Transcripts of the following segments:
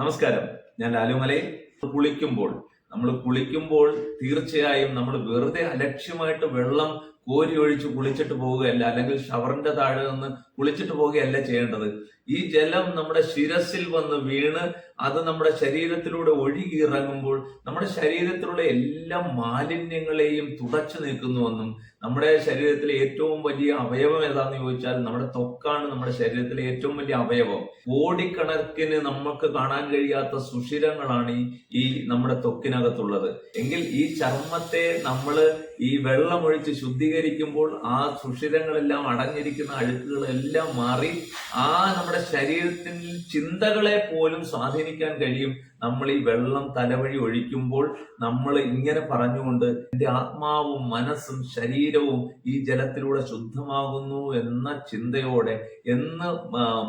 നമസ്കാരം. ഞാൻ ലാലുമലയിൽ കുളിക്കുമ്പോൾ നമ്മൾ കുളിക്കുമ്പോൾ തീർച്ചയായും നമ്മൾ വെറുതെ അലക്ഷ്യമായിട്ട് വെള്ളം കോരി ഒഴിച്ച് കുളിച്ചിട്ട് പോവുകയല്ല അല്ലെങ്കിൽ ഷവറിന്റെ താഴെ നിന്ന് കുളിച്ചിട്ട് പോവുകയല്ല ചെയ്യേണ്ടത്. ഈ ജലം നമ്മുടെ ശിരസിൽ വന്ന് വീണ് അത് നമ്മുടെ ശരീരത്തിലൂടെ ഒഴുകി ഇറങ്ങുമ്പോൾ നമ്മുടെ ശരീരത്തിലുള്ള എല്ലാ മാലിന്യങ്ങളെയും തുടച്ചു നീക്കുന്നുവെന്നും നമ്മുടെ ശരീരത്തിലെ ഏറ്റവും വലിയ അവയവം ഏതാന്ന് ചോദിച്ചാൽ നമ്മുടെ തൊക്കാണ് നമ്മുടെ ശരീരത്തിലെ ഏറ്റവും വലിയ അവയവം. കോടിക്കണക്കിന് നമുക്ക് കാണാൻ കഴിയാത്ത സുഷിരങ്ങളാണ് ഈ ഈ നമ്മുടെ തൊക്കിനകത്തുള്ളത്. എങ്കിൽ ഈ ചർമ്മത്തെ നമ്മൾ ഈ വെള്ളമൊഴിച്ച് ശുദ്ധീകരിക്കുമ്പോൾ ആ സുഷിരങ്ങളെല്ലാം അടഞ്ഞിരിക്കുന്ന അഴുക്കുകളെല്ലാം മാറി ആ നമ്മുടെ ശരീരത്തിൽ ചിന്തകളെ പോലും സ്വാധീനിക്കാൻ കഴിയും. നമ്മൾ ഈ വെള്ളം തലവഴി ഒഴിക്കുമ്പോൾ നമ്മൾ ഇങ്ങനെ പറഞ്ഞുകൊണ്ട് എന്റെ ആത്മാവും മനസ്സും ശരീരവും ഈ ജലത്തിലൂടെ ശുദ്ധമാകുന്നു എന്ന ചിന്തയോടെ എന്ന്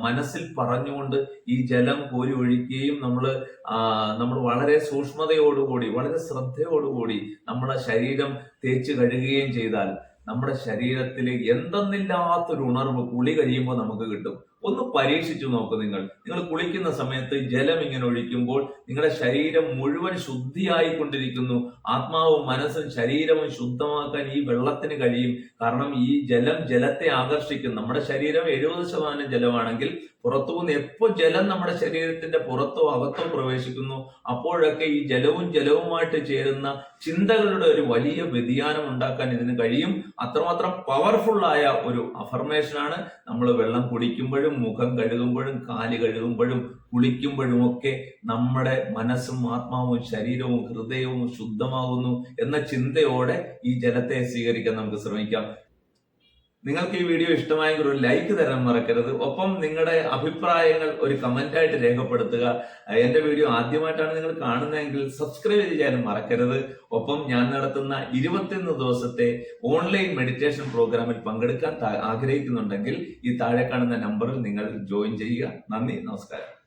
മനസ്സിൽ പറഞ്ഞുകൊണ്ട് ഈ ജലം കോരി ഒഴിക്കുകയും നമ്മൾ നമ്മൾ വളരെ സൂക്ഷ്മതയോടുകൂടി വളരെ ശ്രദ്ധയോടുകൂടി നമ്മുടെ ശരീരം തേച്ച് കഴുകുകയും ചെയ്താൽ നമ്മുടെ ശരീരത്തിൽ എന്തെന്നില്ലാത്തൊരു ഉണർവ് കുളി കഴിയുമ്പോൾ നമുക്ക് കിട്ടും. ഒന്ന് പരീക്ഷിച്ചു നോക്കൂ നിങ്ങൾ. നിങ്ങൾ കുളിക്കുന്ന സമയത്ത് ജലം ഇങ്ങനെ ഒഴിക്കുമ്പോൾ നിങ്ങളുടെ ശരീരം മുഴുവൻ ശുദ്ധിയായിക്കൊണ്ടിരിക്കുന്നു. ആത്മാവും മനസ്സും ശരീരവും ശുദ്ധമാക്കാൻ ഈ വെള്ളത്തിന് കഴിയും. കാരണം ഈ ജലം ജലത്തെ ആകർഷിക്കും. നമ്മുടെ ശരീരം എഴുപത് ശതമാനം ജലമാണെങ്കിൽ പുറത്തു പുറത്തുനിന്ന് എപ്പോൾ ജലം നമ്മുടെ ശരീരത്തിന്റെ പുറത്തോ അകത്തോ പ്രവേശിക്കുന്നു അപ്പോഴൊക്കെ ഈ ജലവും ജലവുമായിട്ട് ചേരുന്ന ചിന്തകളുടെ ഒരു വലിയ വ്യതിയാനം ഉണ്ടാക്കാൻ ഇതിന് കഴിയും. അത്രമാത്രം പവർഫുള്ളായ ഒരു അഫർമേഷനാണ് നമ്മൾ വെള്ളം കുടിക്കുമ്പോഴും മുഖം കഴുകുമ്പോഴും കാൽ കഴുകുമ്പോഴും കുളിക്കുമ്പോഴും ഒക്കെ നമ്മുടെ മനസ്സും ആത്മാവും ശരീരവും ഹൃദയവും ശുദ്ധമാകുന്നു എന്ന ചിന്തയോടെ ഈ ജലത്തെ സ്വീകരിക്കാൻ നമുക്ക് ശ്രമിക്കാം. നിങ്ങൾക്ക് ഈ വീഡിയോ ഇഷ്ടമായെങ്കിൽ ഒരു ലൈക്ക് തരാൻ മറക്കരുത്. ഒപ്പം നിങ്ങളുടെ അഭിപ്രായങ്ങൾ ഒരു കമന്റ് ആയിട്ട് രേഖപ്പെടുത്തുക. എന്റെ വീഡിയോ ആദ്യമായിട്ടാണ് നിങ്ങൾ കാണുന്നതെങ്കിൽ സബ്സ്ക്രൈബ് ചെയ്യാനും മറക്കരുത്. ഒപ്പം ഞാൻ നടത്തുന്ന ഇരുപത്തിയൊന്ന് ദിവസത്തെ ഓൺലൈൻ മെഡിറ്റേഷൻ പ്രോഗ്രാമിൽ പങ്കെടുക്കാൻ ആഗ്രഹിക്കുന്നുണ്ടെങ്കിൽ ഈ താഴെ കാണുന്ന നമ്പറിൽ നിങ്ങൾ ജോയിൻ ചെയ്യുക. നന്ദി നമസ്കാരം.